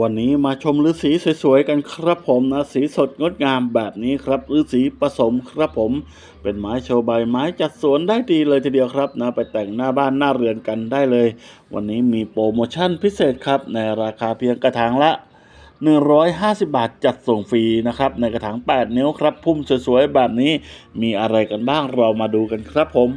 วันนี้มาชมฤาษีสวยๆกันครับผมนะสีสดงดงามแบบนี้ครับฤาษีผสมครับผม เป็นไม้โชว์ใบไม้จัดสวนได้ดีเลยทีเดียวครับนะไปแต่งหน้าบ้านหน้าเรือนกันได้เลย วันนี้มีโปรโมชั่นพิเศษครับในราคาเพียงกระถางละ 150 บาทจัดส่งฟรีนะครับในกระถาง 8 นิ้วครับพุ่มสวยๆแบบนี้มีอะไรกันบ้างเรามาดูกันครับผม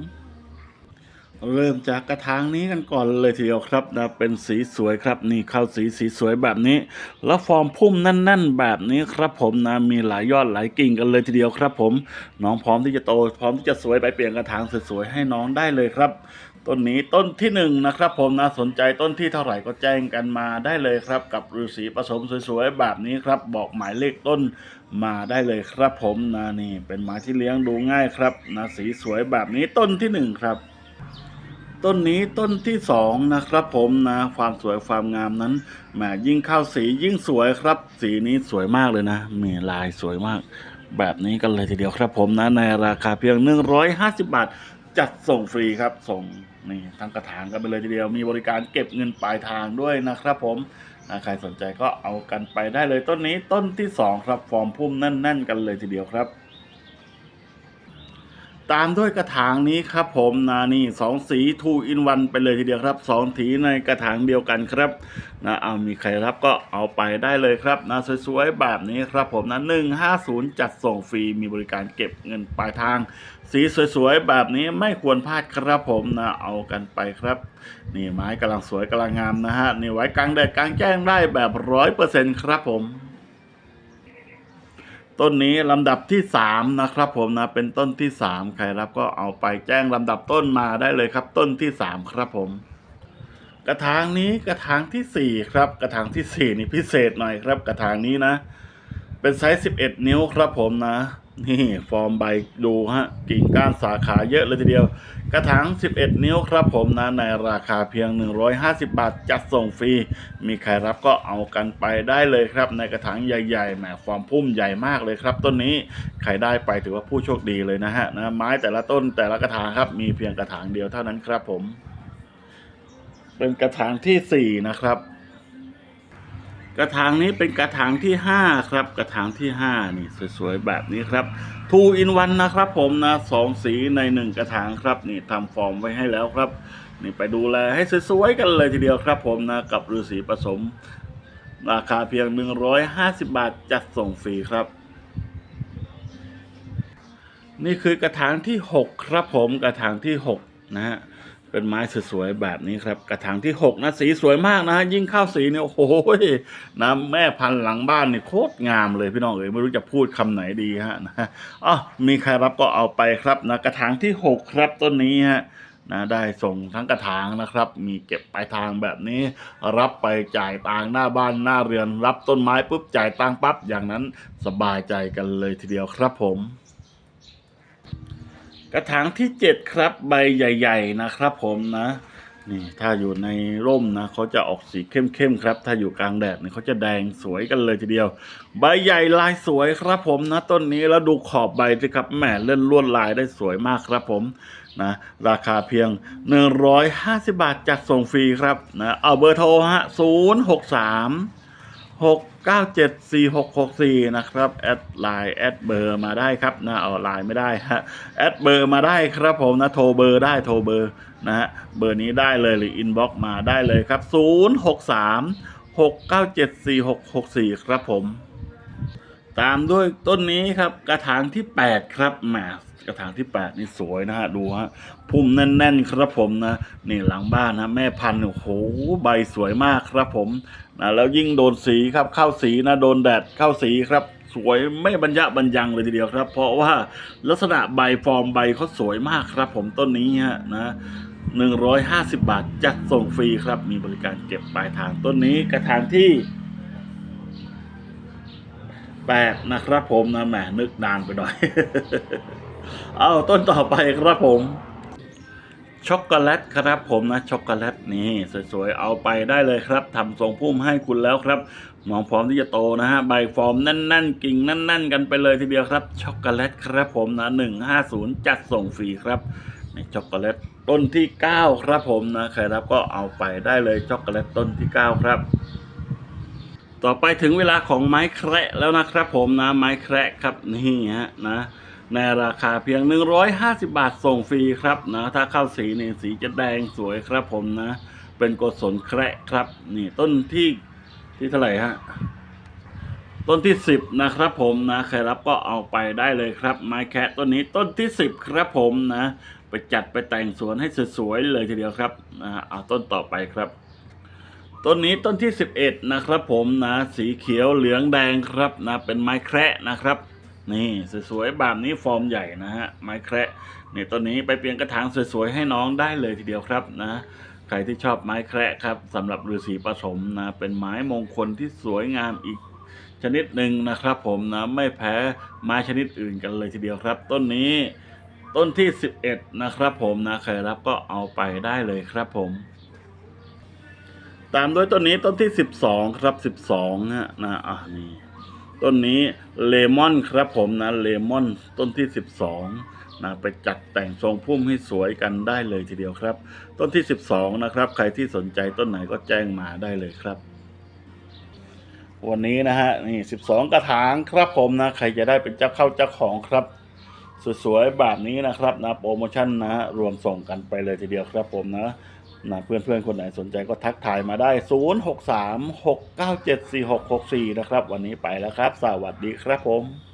เริ่มจากกระถางนี้กันก่อนเลยทีเดียวครับนะเป็นสีสวยครับนี่เข้าสีสีสวยแบบนี้ แล้วฟอร์มพุ่มแน่น ๆ แบบนี้ครับผมนะมีหลายยอดหลายกิ่งกันเลยทีเดียวครับ ผมน้องพร้อมที่จะโต พร้อมที่จะสวยไปเปลี่ยนกระถางสวยๆให้น้องได้เลยครับต้นนี้ต้นที่หนึ่งนะครับผมนะสนใจต้นที่เท่าไหร่ก็แจ้งกันมาได้เลยครับ กับฤาษีผสมสวยๆแบบนี้ครับ บอกหมายเลขต้นมาได้เลยครับผมนะนี่เป็นไม้ที่เลี้ยงดูง่ายครับนะสีสวยแบบนี้ต้นที่หนึ่งครับ ต้นนี้ต้นที่สองนะครับผมนะความสวยความงามนั้นแหมยิ่งเข้าสียิ่งสวยครับ สีนี้สวยมากเลยนะมีลายสวยมาก แบบนี้กันเลยทีเดียวครับผมนะในราคาเพียง 150 บาท จัดส่งฟรีครับส่งนี่ทั้งกระถางกันไปเลยทีเดียวมีบริการเก็บเงินปลายทางด้วยนะครับผมนะใครสนใจก็เอากันไปได้เลยต้นนี้ต้นที่สองครับ ฟอร์มพุ่มแน่น ๆ กันเลยทีเดียวครับ ตามด้วยกระถางนี้ครับผมนะนี่สองสีทูอินวันไปเลยทีเดียวครับสองถีในกระถางเดียวกันครับนะเอามีใครรับก็เอาไปได้เลยครับนะสวยๆแบบนี้ครับผมนะหนึ่งห้าศูนย์จัดส่งฟรีมีบริการเก็บเงินปลายทาง สีสวยๆแบบนี้ไม่ควรพลาดครับผมนะเอากันไปครับ นี่ไม้กำลังสวยกำลังงามนะฮะนี่ไว้กลางแดดกลางแจ้งได้แบบร้อยเปอร์เซ็นต์ครับผม ต้นนี้ลำดับที่สามนะครับผมนะเป็นต้นที่สามใครรับก็เอาไปแจ้งลำดับต้นมาได้เลยครับ ต้นที่สามครับผม กระถางนี้กระถางที่สี่ครับ กระถางที่สี่นี่พิเศษหน่อยครับ กระถางนี้นะ เป็นไซส์สิบเอ็ดนิ้วครับผมนะ นี่ฟอร์มใบดูฮะกิ่งก้านสาขาเยอะเลยทีเดียว กระถาง 11 นิ้วครับผมนะ ในราคาเพียง 150 บาท จัดส่งฟรี มีใครรับก็เอากันไปได้เลยครับ ในกระถางใหญ่ๆแหมฟอร์มพุ่มใหญ่มากเลยครับ ต้นนี้ใครได้ไปถือว่าผู้โชคดีเลยนะฮะนะไม้แต่ละต้นแต่ละกระถางครับ มีเพียงกระถางเดียวเท่านั้นครับผม เป็นกระถางที่ 4 นะครับ กระถางนี้เป็นกระถางที่ 5 ครับ กระถางที่ 5 นี่สวยๆแบบนี้ครับทูอินวันนะครับผมนะสองสีในหนึ่งกระถางครับ นี่ทำฟอร์มไว้ให้แล้วครับ นี่ไปดูแลให้สวยๆกันเลยทีเดียวครับผมนะกับฤาษีผสม ราคาเพียง 150 บาทจัดส่งฟรีครับ นี่คือกระถางที่ 6 ครับผมกระถางที่ 6 นะฮะ เป็นไม้สวยๆแบบนี้ครับ กระถางที่ 6 นะสีสวยมากนะ ยิ่งข้าวสีเนี่ยโอ้โหนะแม่พันธุ์หลังบ้านนี่โคตรงามเลยพี่น้องเอ๋ยไม่รู้จะพูดคำไหนดีฮะนะอ๋อมีใครรับก็เอาไปครับนะกระถางที่ 6 ครับต้นนี้ฮะนะได้ส่งทั้งกระถางนะครับ มีเก็บปลายทางแบบนี้ รับไปจ่ายตังหน้าบ้านหน้าเรือน รับต้นไม้ปุ๊บจ่ายตังปั๊บอย่างนั้นสบายใจกันเลยทีเดียวครับผม กระถางที่7ครับใบใหญ่ ๆ นะครับผมนะนี่ถ้าอยู่ในร่มนะเขาจะออกสีเข้มๆครับ ถ้าอยู่กลางแดดเนี่ยเขาจะแดงสวยกันเลยทีเดียว ใบใหญ่ลายสวยครับผมนะต้นนี้แล้วดูขอบใบสิครับแหมเล่นลวดลายได้สวยมากครับผมนะราคาเพียง 150 บาทจัดส่งฟรีครับนะเอาเบอร์โทรฮะ063 6 9 7 4 6 6 4 นะครับ แอดไลน์แอดเบอร์มาได้ครับนะเอาไลน์ไม่ได้ฮะแอดเบอร์มาได้ครับผมนะ โทรเบอร์ได้โทรเบอร์นะฮะเบอร์นี้ได้เลยหรืออินบ็อกมาได้เลยครับ 0 6 3 6 9 7 4 6 6 4 ครับผม ตามด้วยต้นนี้ครับกระถางที่ 8 ครับแหมกระถางที่ 8 นี่สวยนะฮะดูฮะพุ่มแน่น ๆ ครับผมนะนี่หลังบ้านนะแม่พันธุ์โอ้โหใบสวยมากครับผมนะแล้วยิ่งโดนสีครับเข้าสีนะโดนแดดเข้าสีครับสวยไม่บรรยะบรรยังเลยทีเดียวครับ เพราะว่าลักษณะใบฟอร์มใบเขาสวยมากครับ ผมต้นนี้ฮะนะ150 บาทจัดส่งฟรีครับ มีบริการเก็บปลายทางต้นนี้กระถางที่ แปดนะครับผมนะแหมนึกนานไปหน่อย เอาต้นต่อไปครับผมช็อกโกแลตครับผมนะช็อกโกแลตนี่สวยๆเอาไปได้เลยครับทำทรงพุ่มให้คุณแล้วครับมองพร้อมที่จะโตนะฮะใบฟอร์มแน่นๆกิ่งแน่น ๆ กันไปเลยทีเดียวครับช็อกโกแลตครับผมนะหนึ่งห้าศูนย์จัดส่งฟรีครับในช็อกโกแลตต้นที่เก้าครับผมนะใครรับก็เอาไปได้เลยช็อกโกแลตต้นที่เก้าครับ ต่อไปถึงเวลาของไม้แคระแล้วนะครับผมนะไม้แคระครับนี่ฮะนะในราคาเพียง 150 บาทส่งฟรีครับนะถ้าเข้าสีเนี่ยสีจะแดงสวยครับผมนะ เป็นกศลแคระครับ นี่ต้นที่ที่เท่าไหร่ฮะต้นที่ 10 นะครับผมนะใครรับก็เอาไปได้เลยครับ ไม้แคะต้นนี้ต้นที่ 10 ครับผมนะ ไปจัดไปแต่งสวนให้สวยๆเลยทีเดียวครับนะเอาต้นต่อไปครับ ต้นนี้ต้นที่ 11 นะครับผมนะสีเขียวเหลืองแดงครับนะเป็นไม้แคระนะครับ นี่สวยๆแบบนี้ฟอร์มใหญ่นะฮะไม้แคระนี่ต้นนี้ไปเปลี่ยนกระถางสวยๆให้น้องได้เลยทีเดียวครับนะใครที่ชอบไม้แคระครับสำหรับฤาษีผสมนะเป็นไม้มงคลที่สวยงามอีกชนิดหนึ่งนะครับ ผมนะไม่แพ้ไม้ชนิดอื่นกันเลยทีเดียวครับ ต้นนี้ต้นที่ 11 นะครับ ผมนะใครรับก็เอาไปได้เลยครับผม ตามด้วยต้นนี้ต้นที่ 12 ครับ 12นะนะอะนี่ต้นนี้เลมอนครับผมนะเลมอนต้นที่ 12นะไปจัดแต่งทรงพุ่มให้สวยกันได้เลยทีเดียวครับ ต้นที่ 12 นะครับ ใครที่สนใจต้นไหนก็แจ้งมาได้เลยครับ วันนี้นะฮะนี่ 12 กระถางครับผมนะ ใครจะได้เป็นเจ้าเข้าเจ้าของครับสวยๆแบบนี้นะครับนะโปรโมชั่นนะฮะรวมส่งกันไปเลยทีเดียวครับผมนะ นะเพื่อนๆ คนไหนสนใจก็ทักทายมาได้ 0636974664 นะครับ วันนี้ไปแล้วครับ สวัสดีครับผม